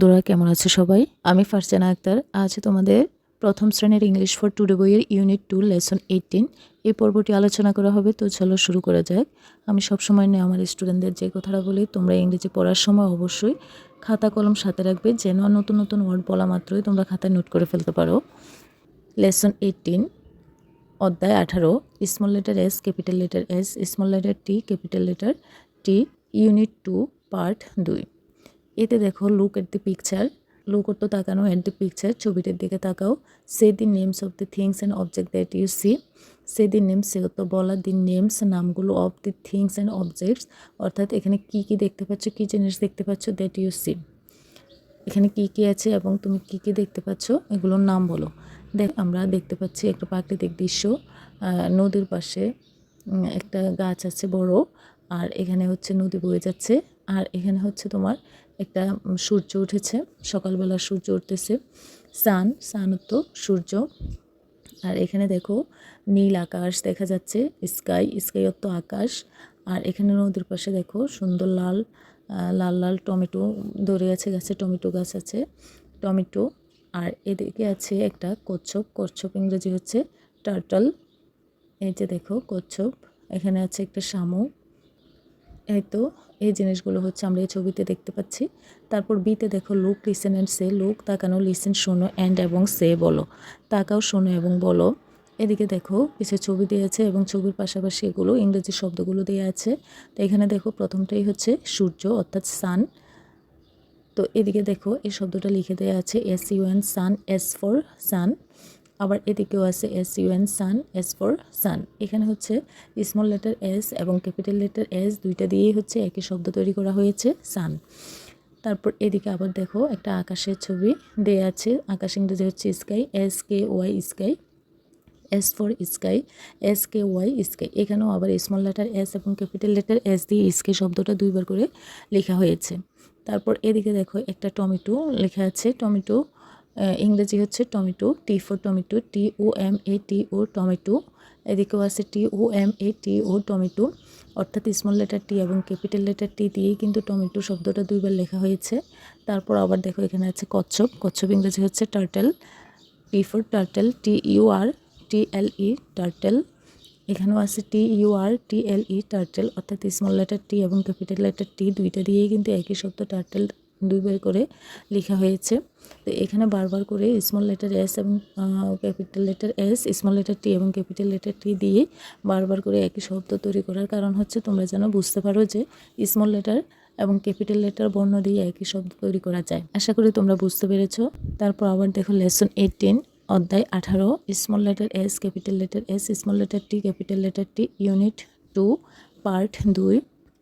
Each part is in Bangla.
তোরা কেমন আছো সবাই? আমি ফারজানা আক্তার। আজ তোমাদের প্রথম শ্রেণির ইংলিশ ফর টুডে বইয়ের ইউনিট টু লেসন এইটিন এই পর্বটি আলোচনা করা হবে। তো চলো শুরু করা যাক। আমি সবসময় নিয়ে আমার স্টুডেন্টদের যে কথাটা বলি, তোমরা ইংরেজি পড়ার সময় অবশ্যই খাতা, কলম সাথে রাখবে। যেন নতুন নতুন ওয়ার্ড বলা মাত্রই তোমরা খাতায় নোট করে ফেলতে পারো। লেসন এইটিন অধ্যায় আঠারো small letter S capital letter S small letter T capital letter T unit two part দুই। এতে দেখো look at the picture look তো তাকানো এট দি পিকচার ছবিটির দিকে তাকাও। Say the names of the things and object that you see say the names say তো বলা দি নেমস নামগুলো of the things and objects অর্থাৎ এখানে কি কি দেখতে পাচ্ছ, কী জিনিস দেখতে পাচ্ছ দ্যাট ইউ সি এখানে কি কি আছে এবং তুমি কি কি দেখতে পাচ্ছ, এগুলোর নাম বলো। দেখ, আমরা দেখতে পাচ্ছি একটা প্রাকৃতিক দৃশ্য। নদীর পাশে একটা গাছ আছে বড়, আর এখানে হচ্ছে নদী বয়ে যাচ্ছে। আর এখানে হচ্ছে তোমার একটা সূর্য উঠেছে, সকালবেলা সূর্য উঠতেছে, সান সান তো সূর্য। আর এখানে দেখো নীল আকাশ দেখা যাচ্ছে, স্কাই স্কাই অত আকাশ। আর এখানে নদীর পাশে দেখো সুন্দর লাল লাল লাল টমেটো ধরে আছে, গাছে টমেটো গাছ আছে, টমেটো। আর এদিকে আছে একটা কচ্ছপ কচ্ছপ ইংরেজি হচ্ছে টার্টল এই যে দেখো কচ্ছপ, এখানে আছে একটা শামুক। তো, এই জিনিসগুলো হচ্ছে আমরা এই ছবিতে দেখতে পাচ্ছি। তারপর বিতে দেখো look listen and say look তাকানো লিসেন শোনো অ্যান্ড এবং সে বলো। তাকাও, শোনো এবং বলো। এদিকে দেখো, কিছু ছবি দিয়েছে এবং ছবির পাশাপাশি এগুলো ইংরেজি শব্দগুলো দেওয়া আছে। তো এখানে দেখো, প্রথমটাই হচ্ছে সূর্য, অর্থাৎ সান তো এদিকে দেখো, এই শব্দটা লিখে দেওয়া আছে S U N sun S for sun আবার এদিকেও আছে S U N sun S for sun এখানে হচ্ছে স্মল লেটার এস এবং ক্যাপিটাল লেটার এস দুইটা দিয়েই হচ্ছে একই শব্দ তৈরি করা হয়েছে সান তারপর এদিকে আবার দেখো একটা আকাশের ছবি দেয়া আছে, আকাশ ইংরেজি হচ্ছে sky S K Y sky S for sky S K Y sky এখানেও আবার স্মল লেটার এস এবং ক্যাপিটাল লেটার এস দিয়ে স্কাই শব্দটা দুইবার করে লেখা হয়েছে। তারপর এদিকে দেখো একটা টমেটো লেখা আছে, টমেটো ইংরেজি হচ্ছে tomato T for tomato T O M A T O tomato, এদিকেও আছে T O M A T O tomato, অর্থাৎ স্মল লেটার টি এবং ক্যাপিটাল লেটার টি দিয়েই কিন্তু টমেটো শব্দটা দুইবার লেখা হয়েছে। তারপর আবার দেখো এখানে আছে কচ্ছপ কচ্ছপ ইংরেজি হচ্ছে turtle T for turtle T U R T L E turtle এখানেও আছে T U R T L E turtle অর্থাৎ স্মল লেটার টি এবং ক্যাপিটাল লেটার টি দুইটা দিয়েই কিন্তু একই শব্দ টার্টেল দুইবার করে লেখা হয়েছে। তো এখানে বারবার করে স্মল লেটার এস এবং capital letter S small letter T এবং ক্যাপিটাল লেটার টি দিয়ে বারবার করে একই শব্দ তৈরি করার কারণ হচ্ছে তোমরা যেন বুঝতে পারো যে স্মল লেটার এবং ক্যাপিটাল লেটার বর্ণ দিয়ে একই শব্দ তৈরি করা যায়। আশা করি তোমরা বুঝতে পেরেছ। তারপর আবার দেখো লেসন এইটিন অধ্যায় আঠারো small letter S capital letter S small letter T capital letter T unit two part দুই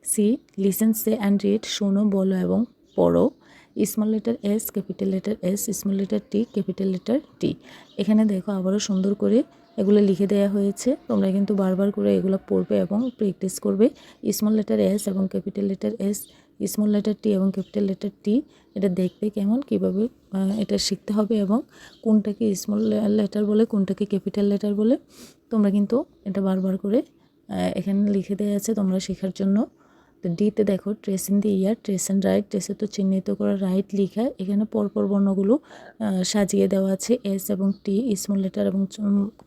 C listen say and read শোনো, বলো এবং পড়ো small letter S capital letter S small letter T capital letter T এখানে দেখো আবারও সুন্দর করে এগুলো লিখে দেওয়া হয়েছে। তোমরা কিন্তু বারবার করে এগুলো পড়বে এবং প্র্যাকটিস করবে। স্মল লেটার এস এবং capital letter S small letter T এবং ক্যাপিটাল লেটার টি এটা দেখবে কেমন, কীভাবে এটা শিখতে হবে এবং কোনটাকে স্মল লেটার বলে, কোনটাকে ক্যাপিটাল লেটার বলে। তোমরা কিন্তু এটা বারবার করে এখানে লিখে দেওয়া আছে তোমরা শেখার জন্য। তো ডিতে দেখো trace in the air, trace and write, ট্রেসে তো চিহ্নিত করা রাইট লেখা। এখানে পরপর বর্ণগুলো সাজিয়ে দেওয়া আছে, এস এবং টি, স্মল লেটার এবং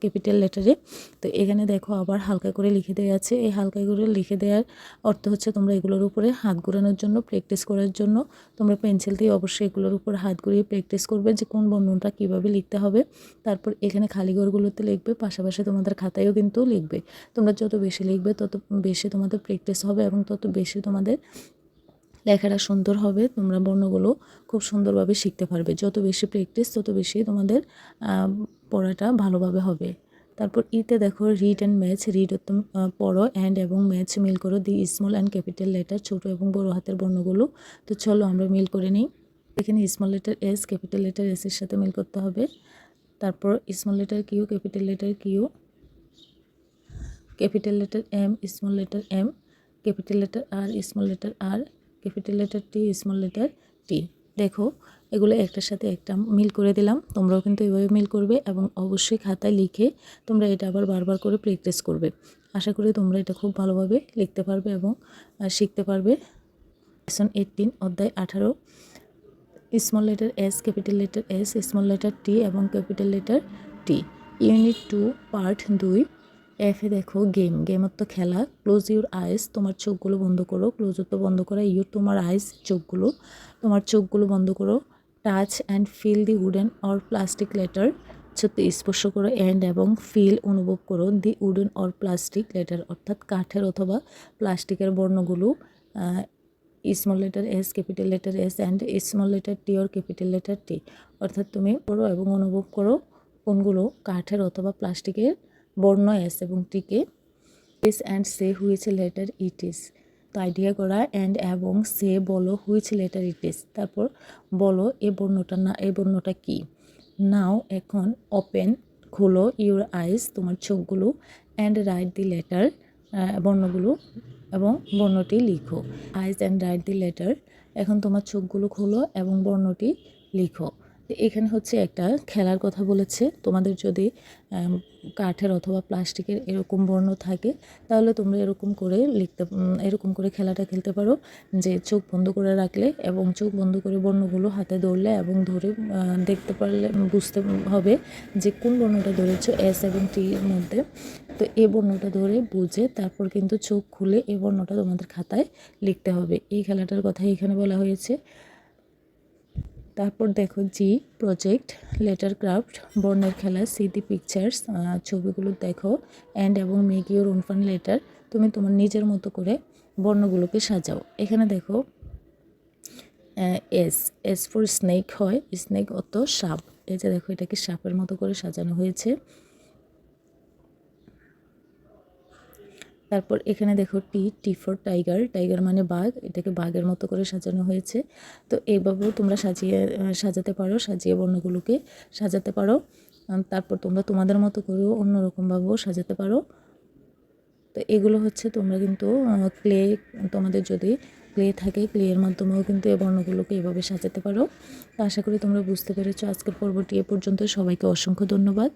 ক্যাপিটাল লেটারে। তো এখানে দেখো আবার হালকা করে লিখে দেওয়া আছে। এই হালকা করে লিখে দেওয়ার অর্থ হচ্ছে তোমরা এগুলোর উপরে হাত ঘোরানোর জন্য, প্র্যাকটিস করার জন্য, তোমরা পেন্সিল দিয়ে অবশ্যই এগুলোর উপর হাত ঘুরিয়ে প্র্যাকটিস করবে যে কোন বর্ণনটা কীভাবে লিখতে হবে। তারপর এখানে খালি ঘরগুলোতে লিখবে, পাশাপাশি তোমাদের খাতায়ও কিন্তু লিখবে। তোমরা যত বেশি লিখবে, তত বেশি তোমাদের প্র্যাকটিস হবে এবং তত বেশি তোমাদের লেখাটা সুন্দর হবে, তোমরা বর্ণগুলো খুব সুন্দরভাবে শিখতে পারবে। যত বেশি প্র্যাকটিস তত বেশি তোমাদের পড়াটা ভালোভাবে হবে। তারপর ইতে দেখো রিড অ্যান্ড ম্যাচ রিড পড়ো অ্যান্ড এবং ম্যাচ মিল করো the small and capital letter ছোটো এবং বড় হাতের বর্ণগুলো। তো চলো আমরা মিল করে নিই। এখানে small letter S capital letter এসের সাথে মিল করতে হবে। তারপর small letter Q capital letter Q capital letter M small letter M capital letter R small letter R capital letter T, small letter T. দেখো, এগুলো একটার সাথে একটা মিল করে দিলাম। তোমরাও কিন্তু এভাবে মিল করবে এবং অবশ্যই খাতায় লিখে তোমরা এটা আবার বারবার করে প্র্যাকটিস করবে। আশা করি তোমরা এটা খুব ভালোভাবে লিখতে পারবে এবং শিখতে পারবে। লেসন এইটিন অধ্যায় আঠারো। Small letter S, capital letter S, small letter T এবং capital letter T. Unit two, part দুই। এফে দেখো গেম গেমের তো খেলা। ক্লোজ ইউর আইস তোমার চোখগুলো বন্ধ করো। ক্লোজ তো বন্ধ করা ইউর তোমার আইস চোখগুলো। তোমার চোখগুলো বন্ধ করো। Touch and feel the wooden or plastic letter সত্যি স্পর্শ করো। অ্যান্ড এবং ফিল অনুভব করো। The wooden or plastic letter অর্থাৎ কাঠের অথবা প্লাস্টিকের বর্ণগুলো small letter S capital letter S and small letter T or capital letter T অর্থাৎ তুমি করো এবং অনুভব করো কোনগুলো, কাঠের অথবা প্লাস্টিকের বর্ণ এস এবং টিকে is and say which letter it is. তো আইডিয়া করা অ্যান্ড এবং সে বলো হুইচ লেটার ইট ইস। তারপর বলো এ বর্ণটা না এই বর্ণটা কী? নাও এখন ওপেন, খোলো ইউর আইস, তোমার চোখগুলো, অ্যান্ড রাইট দি লেটার বর্ণগুলো এবং বর্ণটি লিখো। Eyes and write the letter, এখন তোমার চোখগুলো খোলো এবং বর্ণটি লিখো। এখানে হচ্ছে একটা খেলার কথা বলেছে। তোমাদের যদি কাঠের অথবা প্লাস্টিকের এরকম বর্ণ থাকে, তাহলে তোমরা এরকম করে লিখতে এরকম করে খেলাটা খেলতে পারো। যে চোখ বন্ধ করে রাখলে এবং চোখ বন্ধ করে বর্ণগুলো হাতে ধরলে এবং ধরে দেখতে পারলে, বুঝতে হবে যে কোন বর্ণটা ধরেছ, এস এবং টির মধ্যে। তো এই বর্ণটা ধরে বুঝে তারপর কিন্তু চোখ খুলে এ বর্ণটা তোমাদের খাতায় লিখতে হবে। এই খেলাটার কথা এখানে বলা হয়েছে। তারপর দেখো জি প্রজেক্ট লেটার ক্রাফট বর্ণের খেলা সি দি পিকচার্স ছবিগুলো দেখো অ্যান্ড এবং মেক ইউর উনফান লেটার তুমি তোমার নিজের মতো করে বর্ণগুলোকে সাজাও। এখানে দেখো এস এস ফোর স্নেক হয় স্নেক অত সাপ। এই যে দেখো, এটাকে সাপের মতো করে সাজানো হয়েছে। তারপর এখানে দেখো T T for tiger tiger মানে বাঘ, এটাকে বাঘের মতো করে সাজানো হয়েছে। তো এইভাবেও তোমরা সাজিয়ে সাজাতে পারো, সাজিয়ে বর্ণগুলোকে সাজাতে পারো। তারপর তোমরা তোমাদের মতো করেও অন্যরকমভাবেও সাজাতে পারো। তো এগুলো হচ্ছে তোমরা কিন্তু ক্লে তোমাদের যদি ক্লে থাকে ক্লের মাধ্যমেও কিন্তু এই বর্ণগুলোকে এভাবে সাজাতে পারো। তো আশা করি তোমরা বুঝতে পেরেছ। আজকের পর্বটি এ পর্যন্ত সবাইকে অসংখ্য ধন্যবাদ।